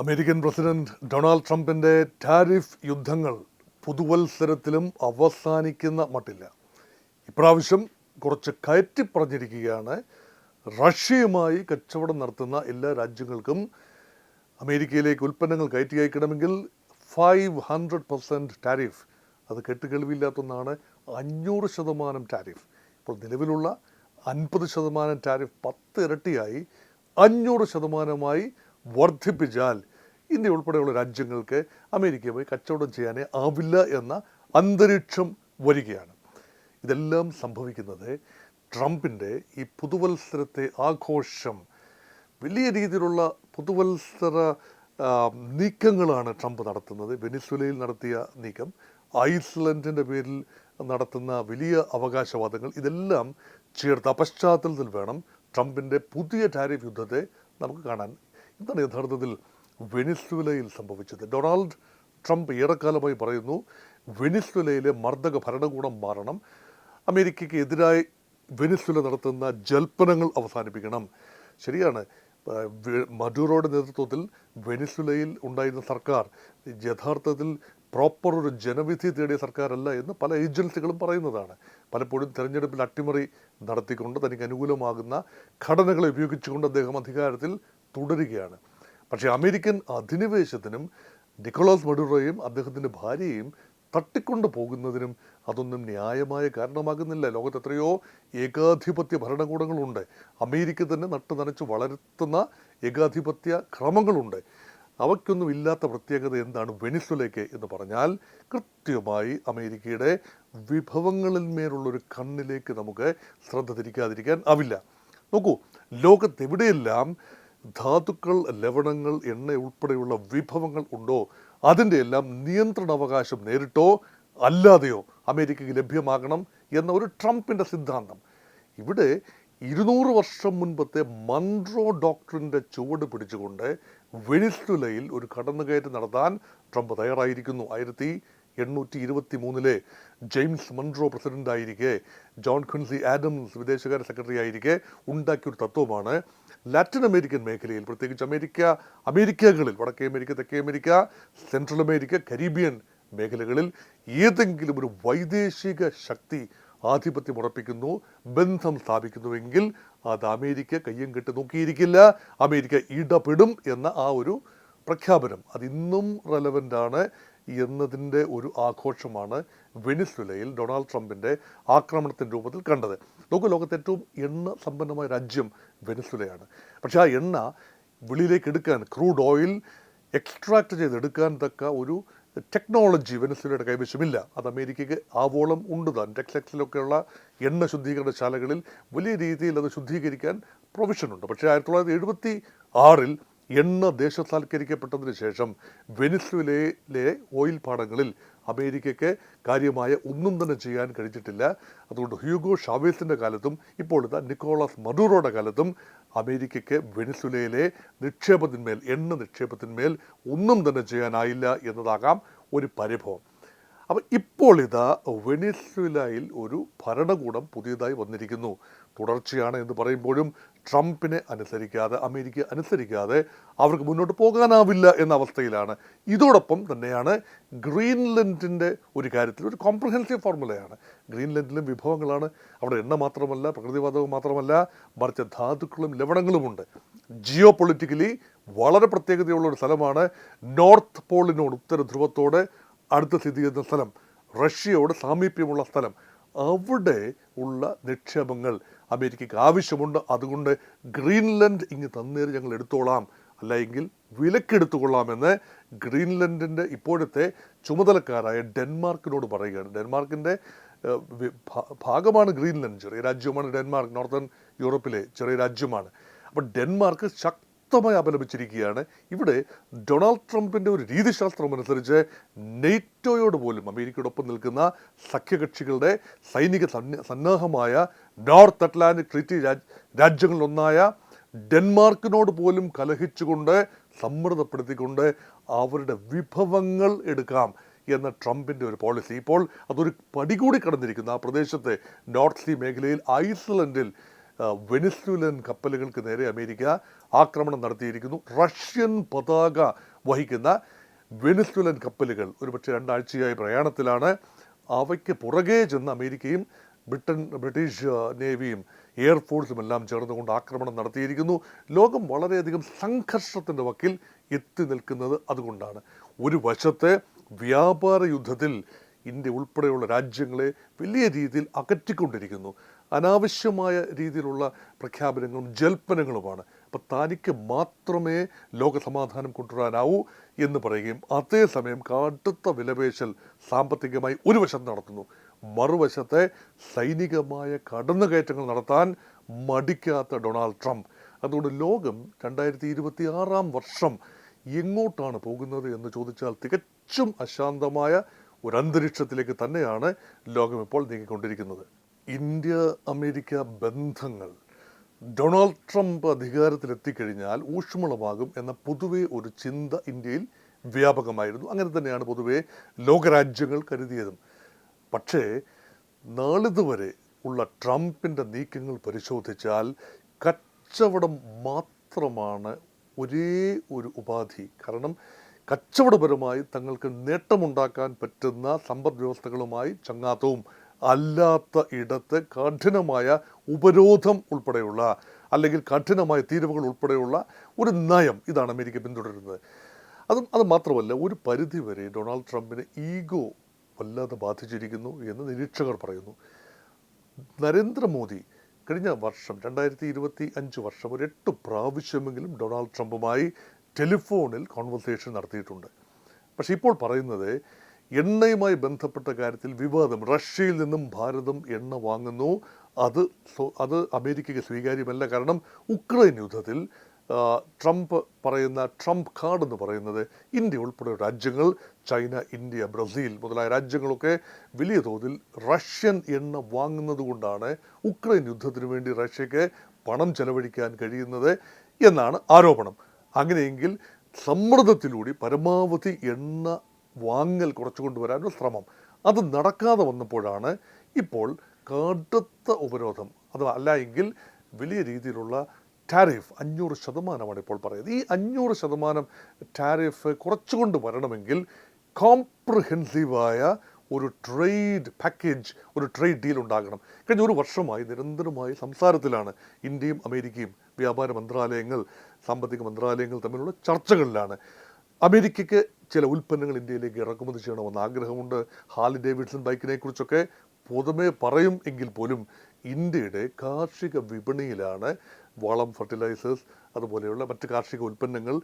American president Donald ട്രംപിന്റെ tariff യുദ്ധങ്ങൾ പുതുവത്സരത്തിലും അവസാനിക്കുന്ന മട്ടില്ല. ഇപ്രാവശ്യം കുറച്ച് കയറ്റി പറഞ്ഞിരിക്കുകയാണ് റഷ്യയുമായി കച്ചവടം നടത്തുന്ന എല്ലാ രാജ്യങ്ങൾക്കും അമേരിക്കയിലേക്ക് ഉൽപ്പന്നങ്ങൾ കയറ്റി അയക്കണമെങ്കിൽ ഫൈവ് ഹൺഡ്രഡ് പെർസെന്റ് ടാരിഫ് അത് കെട്ടുകേൾവില്ലാത്തൊന്നാണ് അഞ്ഞൂറ് ശതമാനം ടാരിഫ്. ഇപ്പോൾ നിലവിലുള്ള അൻപത് ശതമാനം ടാരിഫ് പത്ത് ഇരട്ടിയായി അഞ്ഞൂറ് ശതമാനമായി വർദ്ധിപ്പിച്ചാൽ ഇന്ത്യ ഉൾപ്പെടെയുള്ള രാജ്യങ്ങൾക്ക് അമേരിക്ക പോയി കച്ചവടം ചെയ്യാനേ ആവില്ല എന്ന അന്തരീക്ഷം വരികയാണ്. ഇതെല്ലാം സംഭവിക്കുന്നത് ട്രംപിന്റെ ഈ പുതുവത്സരത്തെ ആഘോഷം വലിയ രീതിയിലുള്ള പുതുവത്സര നീക്കങ്ങളാണ് ട്രംപ് നടത്തുന്നത്. വെനിസ്വലയിൽ നടത്തിയ നീക്കം ഐസ്ലൻഡിന്റെ പേരിൽ നടത്തുന്ന വലിയ അവകാശവാദങ്ങൾ ഇതെല്ലാം ചേർത്ത പശ്ചാത്തലത്തിൽ വേണം ട്രംപിന്റെ പുതിയ ടാരിഫ് യുദ്ധത്തെ നമുക്ക് കാണാൻ. എന്താണ് യഥാർത്ഥത്തിൽ വെനിസ്വലയിൽ സംഭവിച്ചത്. ഡൊണാൾഡ് ട്രംപ് ഏറെക്കാലമായി പറയുന്നു വെനിസ്വലയിലെ മർദ്ദക ഭരണകൂടം മാറണം. അമേരിക്കയ്ക്ക് എതിരായി വെനിസ്വല നടത്തുന്ന ജൽപ്പനങ്ങൾ അവസാനിപ്പിക്കണം. ശരിയാണ്. മഡൂറോയുടെ നേതൃത്വത്തിൽ വെനിസ്വലയിൽ ഉണ്ടായിരുന്ന സർക്കാർ യഥാർത്ഥത്തിൽ പ്രോപ്പർ ഒരു ജനവിധി തേടിയ സർക്കാരല്ല എന്ന് പല ഏജൻസികളും പറയുന്നതാണ്. പലപ്പോഴും തെരഞ്ഞെടുപ്പിൽ അട്ടിമറി നടത്തിക്കൊണ്ട് തനിക്ക് അനുകൂലമാകുന്ന ഘടനകളെ ഉപയോഗിച്ചുകൊണ്ട് അദ്ദേഹം അധികാരത്തിൽ തുടരുകയാണ്. പക്ഷേ അമേരിക്കൻ അധിനിവേശത്തിനും നിക്കോളാസ് മഡുറോയും അദ്ദേഹത്തിന്റെ ഭാര്യയും തട്ടിക്കൊണ്ടു പോകുന്നതിനും അതൊന്നും ന്യായമായ കാരണമാകുന്നില്ല. ലോകത്ത് എത്രയോ ഏകാധിപത്യ ഭരണകൂടങ്ങളുണ്ട്. അമേരിക്ക തന്നെ നട്ടു നനച്ച് വളർത്തുന്ന ഏകാധിപത്യ ക്രമങ്ങളുണ്ട്. അവയ്ക്കൊന്നും ഇല്ലാത്ത പ്രത്യേകത എന്താണ് വെനിസുലയ്ക്ക് എന്ന് പറഞ്ഞാൽ കൃത്യമായി അമേരിക്കയുടെ വിഭവങ്ങളിന്മേലുള്ളൊരു കണ്ണിലേക്ക് നമുക്ക് ശ്രദ്ധ തിരിക്കാതിരിക്കാൻ ആവില്ല. നോക്കൂ ലോകത്തെവിടെയെല്ലാം ധാതുക്കൾ ലവണങ്ങൾ എണ്ണ ഉൾപ്പെടെയുള്ള വിഭവങ്ങൾ ഉണ്ടോ? അതിന്റെ എല്ലാം നിയന്ത്രണാവകാശം നേരിട്ടോ? അല്ലാതെയോ അമേരിക്കയ്ക്ക് ലഭ്യമാകണം എന്ന ഒരു ട്രംപിന്റെ സിദ്ധാന്തം. ഇവിടെ ഇരുന്നൂറ് വർഷം മുൻപത്തെ മൺട്രോ ഡോക്ടറിന്റെ ചുവട് പിടിച്ചുകൊണ്ട് വെനിസ്വലയിൽ ഒരു കടന്നുകയറ്റം നടത്താൻ ട്രംപ് തയ്യാറായിരിക്കുന്നു. ആയിരത്തി എണ്ണൂറ്റി ഇരുപത്തി മൂന്നിലെ ജെയിംസ് മൺട്രോ പ്രസിഡന്റ് ആയിരിക്കെ ജോൺ ക്വിൻസി ആഡംസ് വിദേശകാര്യ സെക്രട്ടറി ആയിരിക്കെ ഉണ്ടാക്കിയ ഒരു തത്വമാണ് ലാറ്റിൻ അമേരിക്കൻ മേഖലയിൽ. പ്രത്യേകിച്ച് അമേരിക്ക അമേരിക്കകളിൽ വടക്കേ അമേരിക്ക തെക്കേ അമേരിക്ക സെൻട്രൽ അമേരിക്ക കരീബിയൻ മേഖലകളിൽ ഏതെങ്കിലും ഒരു വൈദേശിക ശക്തി ആധിപത്യം ഉറപ്പിക്കുന്നു ബന്ധം സ്ഥാപിക്കുന്നുവെങ്കിൽ അത് അമേരിക്ക കയ്യും കെട്ടി നോക്കിയിരിക്കില്ല അമേരിക്ക ഇടപെടും എന്ന ആ ഒരു പ്രഖ്യാപനം. അത് ഇന്നും റെലവന്റ് ആണ്. എന്നതിന്റെ ഒരു ആഘോഷമാണ് വെനിസ്വലയിൽ ഡൊണാൾഡ് ട്രംപിന്റെ ആക്രമണത്തിന്റെ രൂപത്തിൽ കണ്ടത്. നോക്കൂ ലോകത്തെ ഏറ്റവും എണ്ണ സമ്പന്നമായ രാജ്യം വെനിസ്വലയാണ്. പക്ഷേ ആ എണ്ണ വെളിയിലേക്ക് എടുക്കാൻ ക്രൂഡ് ഓയിൽ എക്സ്ട്രാക്ട് ചെയ്തെടുക്കാൻ തക്ക ഒരു ടെക്നോളജി വെനസ്വലയുടെ കൈവശമില്ല. അത് അമേരിക്കയ്ക്ക് ആവോളം ഉണ്ട്. താൻ ടെക്സക്സിലൊക്കെയുള്ള എണ്ണ ശുദ്ധീകരണ ശാലകളിൽ വലിയ രീതിയിൽ അത് ശുദ്ധീകരിക്കാൻ പ്രൊവിഷനുണ്ട് പക്ഷേ ആയിരത്തി തൊള്ളായിരത്തി എഴുപത്തി ആറിൽ എണ്ണ ദേശസാൽക്കരിക്കപ്പെട്ടതിന് ശേഷം വെനിസ്വലയിലെ ഓയിൽ പാടങ്ങളിൽ അമേരിക്കയ്ക്ക് കാര്യമായ ഒന്നും തന്നെ ചെയ്യാൻ കഴിഞ്ഞിട്ടില്ല. അതുകൊണ്ട് ഹ്യൂഗോ ഷാവേസിന്റെ കാലത്തും ഇപ്പോൾ നിക്കോളാസ് മഡൂറോയുടെ കാലത്തും അമേരിക്കയ്ക്ക് വെനിസ്വലയിലെ നിക്ഷേപത്തിന്മേൽ എണ്ണ നിക്ഷേപത്തിന്മേൽ ഒന്നും തന്നെ ചെയ്യാനായില്ല എന്നതാകാം ഒരു പരിഭവം. അപ്പം ഇപ്പോൾ ഇതാ വെനിസ്വലയിൽ ഒരു ഭരണകൂടം പുതിയതായി വന്നിരിക്കുന്നു. തുടർച്ചയാണ് എന്ന് പറയുമ്പോഴും ട്രംപിനെ അനുസരിക്കാതെ അമേരിക്ക അനുസരിക്കാതെ അവർക്ക് മുന്നോട്ട് പോകാനാവില്ല എന്ന അവസ്ഥയിലാണ്. ഇതോടൊപ്പം തന്നെയാണ് ഗ്രീൻലൻഡിന്റെ ഒരു കാര്യത്തിൽ ഒരു കോംപ്രഹെൻസീവ് ഫോർമുലയാണ് ഗ്രീൻലൻഡിലും വിഭവങ്ങളാണ്. അവിടെ എണ്ണ മാത്രമല്ല പ്രകൃതിവാതകം മാത്രമല്ല മറിച്ച് ധാതുക്കളും ലവണങ്ങളുമുണ്ട്. ജിയോ പൊളിറ്റിക്കലി വളരെ പ്രത്യേകതയുള്ള ഒരു സ്ഥലമാണ് നോർത്ത് പോളിനോട് ഉത്തര ധ്രുവത്തോട് അടുത്ത് സ്ഥിതി ചെയ്യുന്ന സ്ഥലം റഷ്യയോട് സാമീപ്യമുള്ള സ്ഥലം. അവിടെ ഉള്ള നിക്ഷേപങ്ങൾ അമേരിക്കയ്ക്ക് ആവശ്യമുണ്ട്. അതുകൊണ്ട് ഗ്രീൻലൻഡ് ഇങ്ങ് തന്നേര് ഞങ്ങൾ എടുത്തോളാം. അല്ല എങ്കിൽ വിലക്കെടുത്തുകൊള്ളാമെന്ന് ഗ്രീൻലൻഡിന്റെ ഇപ്പോഴത്തെ ചുമതലക്കാരായ ഡെൻമാർക്കിനോട് പറയുകയാണ്. ഡെൻമാർക്കിന്റെ ഭാഗമാണ് ഗ്രീൻലൻഡ്. ചെറിയ രാജ്യമാണ് ഡെൻമാർക്ക്. നോർത്തേൺ യൂറോപ്പിലെ ചെറിയ രാജ്യമാണ്. അപ്പോൾ ഡെൻമാർക്ക് ശക്തമായി അപലപിച്ചിരിക്കുകയാണ് ഇവിടെ ഡൊണാൾഡ് ട്രംപിന്റെ ഒരു രീതിശാസ്ത്രം അനുസരിച്ച് നെയ്റ്റോയോട് പോലും അമേരിക്കയോടൊപ്പം നിൽക്കുന്ന സഖ്യകക്ഷികളുടെ സൈനിക സന്ന- സന്നാഹമായ നോർത്ത് അറ്റ്ലാന്റിക് ട്രീറ്റി രാജ് രാജ്യങ്ങളിലൊന്നായ ഡെൻമാർക്കിനോട് പോലും കലഹിച്ചുകൊണ്ട് സമ്മർദ്ദപ്പെടുത്തിക്കൊണ്ട് അവരുടെ വിഭവങ്ങൾ എടുക്കാം എന്ന ട്രംപിന്റെ ഒരു പോളിസി. ഇപ്പോൾ അതൊരു പടി കൂടി കടന്നിരിക്കുന്നു. ആ പ്രദേശത്തെ നോർത്ത് സീ മേഖലയിൽ ഐസ്ലൻഡിൽ വെനിസ്വലൻ കപ്പലുകൾക്ക് നേരെ അമേരിക്ക ആക്രമണം നടത്തിയിരിക്കുന്നു. റഷ്യൻ പതാക വഹിക്കുന്ന വെനിസ്വലൻ കപ്പലുകൾ ഒരുപക്ഷെ രണ്ടാഴ്ചയായി പ്രയാണത്തിലാണ്. അവയ്ക്ക് പുറകെ ചെന്ന് അമേരിക്കയും ബ്രിട്ടൻ ബ്രിട്ടീഷ് നേവിയും എയർഫോഴ്സും എല്ലാം ചേർന്നുകൊണ്ട് ആക്രമണം നടത്തിയിരിക്കുന്നു. ലോകം വളരെയധികം സംഘർഷത്തിന്റെ വക്കിൽ എത്തി നിൽക്കുന്നത് അതുകൊണ്ടാണ്. ഒരു വശത്തെ വ്യാപാര യുദ്ധത്തിൽ ഇന്ത്യ ഉൾപ്പെടെയുള്ള രാജ്യങ്ങളെ വലിയ രീതിയിൽ അകറ്റിക്കൊണ്ടിരിക്കുന്നു. അനാവശ്യമായ രീതിയിലുള്ള പ്രഖ്യാപനങ്ങളും ജൽപ്പനങ്ങളുമാണ് അപ്പോൾ തനിക്ക് മാത്രമേ ലോകസമാധാനം കൊണ്ടുവരാനാവൂ എന്ന് പറയുകയും അതേസമയം കടുത്ത വിലപേശൽ സാമ്പത്തികമായി ഒരു വശം നടത്തുന്നു. മറുവശത്തെ സൈനികമായ കടന്നുകയറ്റങ്ങൾ നടത്താൻ മടിക്കാത്ത ഡൊണാൾഡ് ട്രംപ്. അതുകൊണ്ട് ലോകം രണ്ടായിരത്തി ഇരുപത്തി ആറാം വർഷം എങ്ങോട്ടാണ് പോകുന്നത് എന്ന് ചോദിച്ചാൽ തികച്ചും അശാന്തമായ ഒരു അന്തരീക്ഷത്തിലേക്ക് തന്നെയാണ് ലോകം ഇപ്പോൾ നീങ്ങിക്കൊണ്ടിരിക്കുന്നത്. ഇന്ത്യ അമേരിക്ക ബന്ധങ്ങൾ. ഡൊണാൾഡ് ട്രംപ് അധികാരത്തിലെത്തിക്കഴിഞ്ഞാൽ ഊഷ്മളമാകും എന്ന പൊതുവെ ഒരു ചിന്ത ഇന്ത്യയിൽ വ്യാപകമായിരുന്നു. അങ്ങനെ തന്നെയാണ് പൊതുവെ ലോകരാജ്യങ്ങൾ കരുതിയതും. പക്ഷേ നാളിതുവരെ ഉള്ള ട്രംപിന്റെ നീക്കങ്ങൾ പരിശോധിച്ചാൽ കച്ചവടം മാത്രമാണ് ഒരേ ഒരു ഉപാധി. കാരണം കച്ചവടപരമായി തങ്ങൾക്ക് നേട്ടമുണ്ടാക്കാൻ പറ്റുന്ന സമ്പദ് വ്യവസ്ഥകളുമായി ചങ്ങാത്തവും അല്ലാത്ത ഇടത്ത് കഠിനമായ ഉപരോധം ഉൾപ്പെടെയുള്ള അല്ലെങ്കിൽ കഠിനമായ തീരുവകൾ ഉൾപ്പെടെയുള്ള ഒരു നയം ഇതാണ് അമേരിക്ക പിന്തുടരുന്നത്. അതും അത് മാത്രമല്ല ഒരു പരിധിവരെ ഡൊണാൾഡ് ട്രംപിന് ഈഗോ വല്ലാതെ ബാധിച്ചിരിക്കുന്നു എന്ന് നിരീക്ഷകർ പറയുന്നു. നരേന്ദ്രമോദി കഴിഞ്ഞ വർഷം രണ്ടായിരത്തി ഇരുപത്തി അഞ്ച് വർഷം ഒരു എട്ട് പ്രാവശ്യമെങ്കിലും ഡൊണാൾഡ് ട്രംപുമായി ടെലിഫോണിൽ കോൺവെർസേഷൻ നടത്തിയിട്ടുണ്ട്. പക്ഷേ ഇപ്പോൾ പറയുന്നത് എണ്ണയുമായി ബന്ധപ്പെട്ട കാര്യത്തിൽ വിവാദം. റഷ്യയിൽ നിന്നും ഭാരതം എണ്ണ വാങ്ങുന്നു. അത് അത് അമേരിക്കയ്ക്ക് സ്വീകാര്യമല്ല. കാരണം ഉക്രൈൻ യുദ്ധത്തിൽ ട്രംപ് പറയുന്ന ട്രംപ് കാർഡ് എന്ന് പറയുന്നത് ഇന്ത്യ ഉൾപ്പെടെ രാജ്യങ്ങൾ ചൈന ഇന്ത്യ ബ്രസീൽ മുതലായ രാജ്യങ്ങളൊക്കെ വലിയ തോതിൽ റഷ്യൻ എണ്ണ വാങ്ങുന്നത് കൊണ്ടാണ് ഉക്രൈൻ യുദ്ധത്തിന് വേണ്ടി റഷ്യക്ക് പണം ചെലവഴിക്കാൻ കഴിയുന്നത് എന്നാണ് ആരോപണം. അങ്ങനെയെങ്കിൽ സമ്മർദ്ദത്തിലൂടെ പരമാവധി എണ്ണ വാങ്ങൽ കുറച്ചു കൊണ്ടുവരാനുള്ള ശ്രമം. അത് നടക്കാതെ വന്നപ്പോഴാണ് ഇപ്പോൾ കടുത്ത ഉപരോധം അഥവാ അല്ല എങ്കിൽ വലിയ രീതിയിലുള്ള ടാരിഫ് അഞ്ഞൂറ് ശതമാനമാണ് ഇപ്പോൾ പറയുന്നത്. ഈ അഞ്ഞൂറ് ശതമാനം ടാരിഫ് കുറച്ചുകൊണ്ട് വരണമെങ്കിൽ കോംപ്രിഹെൻസീവായ ഒരു ട്രേഡ് പാക്കേജ് ഒരു ട്രേഡ് ഡീൽ ഉണ്ടാകണം. കഴിഞ്ഞ ഒരു വർഷമായി നിരന്തരമായി സംസാരത്തിലാണ് ഇന്ത്യയും അമേരിക്കയും വ്യാപാര മന്ത്രാലയങ്ങൾ സാമ്പത്തിക മന്ത്രാലയങ്ങൾ തമ്മിലുള്ള ചർച്ചകളിലാണ്. അമേരിക്കയ്ക്ക് ചില ഉൽപ്പന്നങ്ങൾ ഇന്ത്യയിലേക്ക് ഇറക്കുമതി ചെയ്യണമെന്ന് ആഗ്രഹമുണ്ട്. ഹാലി ഡേവിഡ്സൺ ബൈക്കിനെ കുറിച്ചൊക്കെ പൊതുമേ പറയും എങ്കിൽ പോലും ഇന്ത്യയുടെ കാർഷിക വിപണിയിലാണ് വളം ഫെർട്ടിലൈസേഴ്സ് അതുപോലെയുള്ള മറ്റ് കാർഷിക ഉൽപ്പന്നങ്ങൾ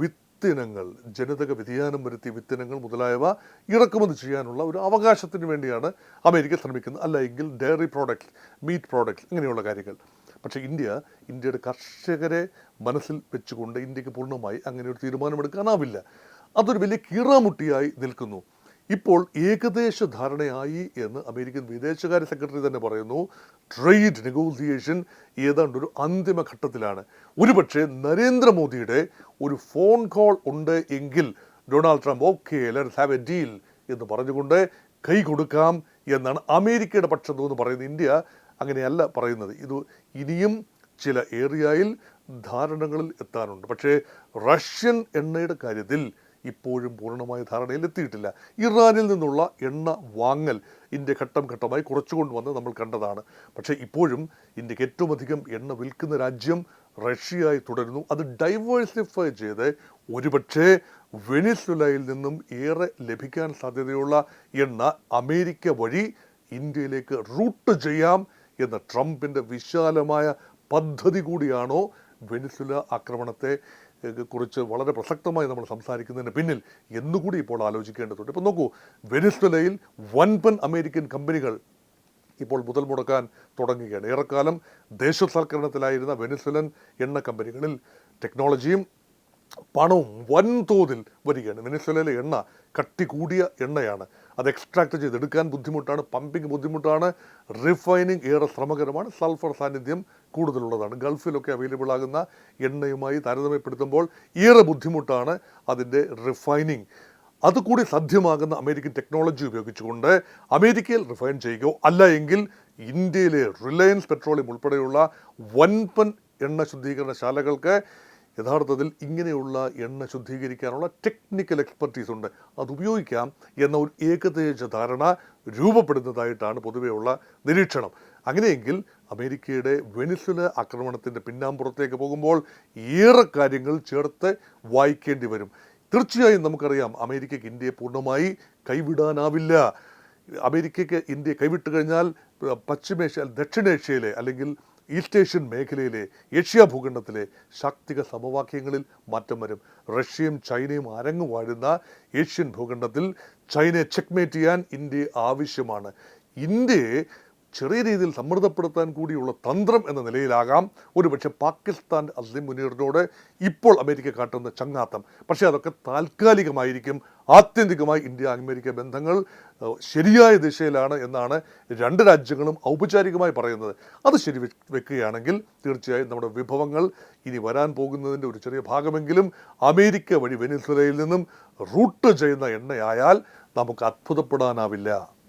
വിത്തിനങ്ങൾ ജനിതക വ്യതിയാനം വരുത്തിയ വിത്തിനങ്ങൾ മുതലായവ ഇറക്കുമതി ചെയ്യാനുള്ള ഒരു അവകാശത്തിന് വേണ്ടിയാണ് അമേരിക്ക ശ്രമിക്കുന്നത്. അല്ല എങ്കിൽ ഡയറി പ്രോഡക്റ്റ്സ് മീറ്റ് പ്രോഡക്റ്റ്സ് ഇങ്ങനെയുള്ള കാര്യങ്ങൾ. പക്ഷേ ഇന്ത്യ ഇന്ത്യയുടെ കർഷകരെ മനസ്സിൽ വെച്ചുകൊണ്ട് ഇന്ത്യയ്ക്ക് പൂർണമായി അങ്ങനെ ഒരു തീരുമാനമെടുക്കാനാവില്ല. അതൊരു വലിയ കീറാമുട്ടിയായി നിൽക്കുന്നു. ഇപ്പോൾ ഏകദേശ ധാരണയായി എന്ന് അമേരിക്കൻ വിദേശകാര്യ സെക്രട്ടറി തന്നെ പറയുന്നു. ട്രേഡ് നെഗോസിയേഷൻ ഏതാണ്ട് ഒരു അന്തിമ ഘട്ടത്തിലാണ്. ഒരുപക്ഷെ നരേന്ദ്രമോദിയുടെ ഒരു ഫോൺ കോൾ ഉണ്ട് എങ്കിൽ Donald Trump okay let's have a deal എന്ന് പറഞ്ഞുകൊണ്ട് കൈ കൊടുക്കാം എന്നാണ് അമേരിക്കയുടെ പക്ഷം നിന്ന് പറയുന്നത്. ഇന്ത്യ അങ്ങനെയല്ല പറയുന്നത്. ഇത് ഇനിയും ചില ഏരിയയിൽ ധാരണകളിൽ എത്താനുണ്ട്. പക്ഷേ റഷ്യൻ എണ്ണയുടെ കാര്യത്തിൽ ഇപ്പോഴും പൂർണമായ ധാരണയിൽ എത്തിയിട്ടില്ല. ഇറാനിൽ നിന്നുള്ള എണ്ണ വാങ്ങൽ ഇന്ത്യ ഘട്ടം ഘട്ടമായി കുറച്ചുകൊണ്ടുവന്ന് നമ്മൾ കണ്ടതാണ്. പക്ഷേ ഇപ്പോഴും ഇന്ത്യയ്ക്ക് ഏറ്റവും അധികം എണ്ണ വിൽക്കുന്ന രാജ്യം റഷ്യയായി തുടരുന്നു. അത് ഡൈവേഴ്സിഫൈ ചെയ്ത് ഒരുപക്ഷേ വെനിസ്വലയിൽ നിന്നും ഏറെ ലഭിക്കാൻ സാധ്യതയുള്ള എണ്ണ അമേരിക്ക വഴി ഇന്ത്യയിലേക്ക് റൂട്ട് ചെയ്യാം എന്ന ട്രംപിന്റെ വിശാലമായ പദ്ധതി കൂടിയാണോ വെനിസുല ആക്രമണത്തെ കുറിച്ച് വളരെ പ്രസക്തമായി നമ്മൾ സംസാരിക്കുന്നതിന് പിന്നിൽ എന്നുകൂടി ഇപ്പോൾ ആലോചിക്കേണ്ടതുണ്ട്. ഇപ്പോൾ നോക്കൂ വെനിസ്വലയിൽ വൻപൻ അമേരിക്കൻ കമ്പനികൾ ഇപ്പോൾ മുതൽ മുടക്കാൻ തുടങ്ങുകയാണ്. ഏറെക്കാലം ദേശസൽക്കരണത്തിലായിരുന്ന വെനിസ്വലൻ എണ്ണ കമ്പനികളിൽ ടെക്നോളജിയും പണവും വൻതോതിൽ വരികയാണ്. വെനിസ്വലയിലെ എണ്ണ കട്ടി കൂടിയ എണ്ണയാണ്. അത് എക്സ്ട്രാക്ട് ചെയ്തെടുക്കാൻ ബുദ്ധിമുട്ടാണ് പമ്പിങ് ബുദ്ധിമുട്ടാണ് റിഫൈനിങ് ഏറെ ശ്രമകരമാണ് സൾഫർ സാന്നിധ്യം കൂടുതലുള്ളതാണ്. ഗൾഫിലൊക്കെ അവൈലബിൾ ആകുന്ന എണ്ണയുമായി താരതമ്യപ്പെടുത്തുമ്പോൾ ഏറെ ബുദ്ധിമുട്ടാണ് അതിന്റെ റിഫൈനിങ് അതുകൂടി സാധ്യമാകുന്ന അമേരിക്കൻ ടെക്നോളജി ഉപയോഗിച്ചുകൊണ്ട് അമേരിക്കയിൽ റിഫൈൻ ചെയ്യുകയോ അല്ല എങ്കിൽ ഇന്ത്യയിലെ റിലയൻസ് പെട്രോളിയം ഉൾപ്പെടെയുള്ള വൻപൻ എണ്ണ ശുദ്ധീകരണ ശാലകൾക്ക് യഥാർത്ഥത്തിൽ ഇങ്ങനെയുള്ള എണ്ണ ശുദ്ധീകരിക്കാനുള്ള ടെക്നിക്കൽ എക്സ്പെർട്ടീസ് ഉണ്ട്. അത് ഉപയോഗിക്കാം എന്ന ഒരു ഏകദേശ ധാരണ രൂപപ്പെടുന്നതായിട്ടാണ് പൊതുവെയുള്ള നിരീക്ഷണം. അങ്ങനെയെങ്കിൽ അമേരിക്കയുടെ വെനിസുല ആക്രമണത്തിന്റെ പിന്നാമ്പുറത്തേക്ക് പോകുമ്പോൾ ഏറെ കാര്യങ്ങൾ ചേർത്ത് വായിക്കേണ്ടി വരും. തീർച്ചയായും നമുക്കറിയാം അമേരിക്കയ്ക്ക് ഇന്ത്യയെ പൂർണമായി കൈവിടാനാവില്ല. അമേരിക്കയ്ക്ക് ഇന്ത്യയെ കൈവിട്ട് കഴിഞ്ഞാൽ പശ്ചിമേഷ്യ ദക്ഷിണേഷ്യയിലെ അല്ലെങ്കിൽ ഈസ്റ്റ് ഏഷ്യൻ മേഖലയിലെ ഏഷ്യ ഭൂഖണ്ഡത്തിലെ ശാക്തിക സമവാക്യങ്ങളിൽ മാറ്റം വരും. റഷ്യയും ചൈനയും അരങ്ങു വാഴുന്ന ഏഷ്യൻ ഭൂഖണ്ഡത്തിൽ ചൈനയെ ചെക്ക്മേറ്റ് ചെയ്യാൻ ഇന്ത്യ ആവശ്യമാണ്. ഇന്ത്യയെ ചെറിയ രീതിയിൽ സമ്മർദ്ദപ്പെടുത്താൻ കൂടിയുള്ള തന്ത്രം എന്ന നിലയിലാകാം. ഒരുപക്ഷെ പാകിസ്ഥാൻ അസ്ലിം മുനീറിനോട് ഇപ്പോൾ അമേരിക്ക കാട്ടുന്ന ചങ്ങാത്തം. പക്ഷേ അതൊക്കെ താൽക്കാലികമായിരിക്കും. ആത്യന്തികമായി ഇന്ത്യ അമേരിക്ക ബന്ധങ്ങൾ ശരിയായ ദിശയിലാണ് എന്നാണ് രണ്ട് രാജ്യങ്ങളും ഔപചാരികമായി പറയുന്നത്. അത് ശരി വെക്കുകയാണെങ്കിൽ തീർച്ചയായും നമ്മുടെ വിഭവങ്ങൾ ഇനി വരാൻ പോകുന്നതിന്റെ ഒരു ചെറിയ ഭാഗമെങ്കിലും അമേരിക്ക വഴി വെനിസ്വലയിൽ നിന്നും റൂട്ട് ചെയ്യുന്ന എണ്ണയായാൽ നമുക്ക് അത്ഭുതപ്പെടാനാവില്ല.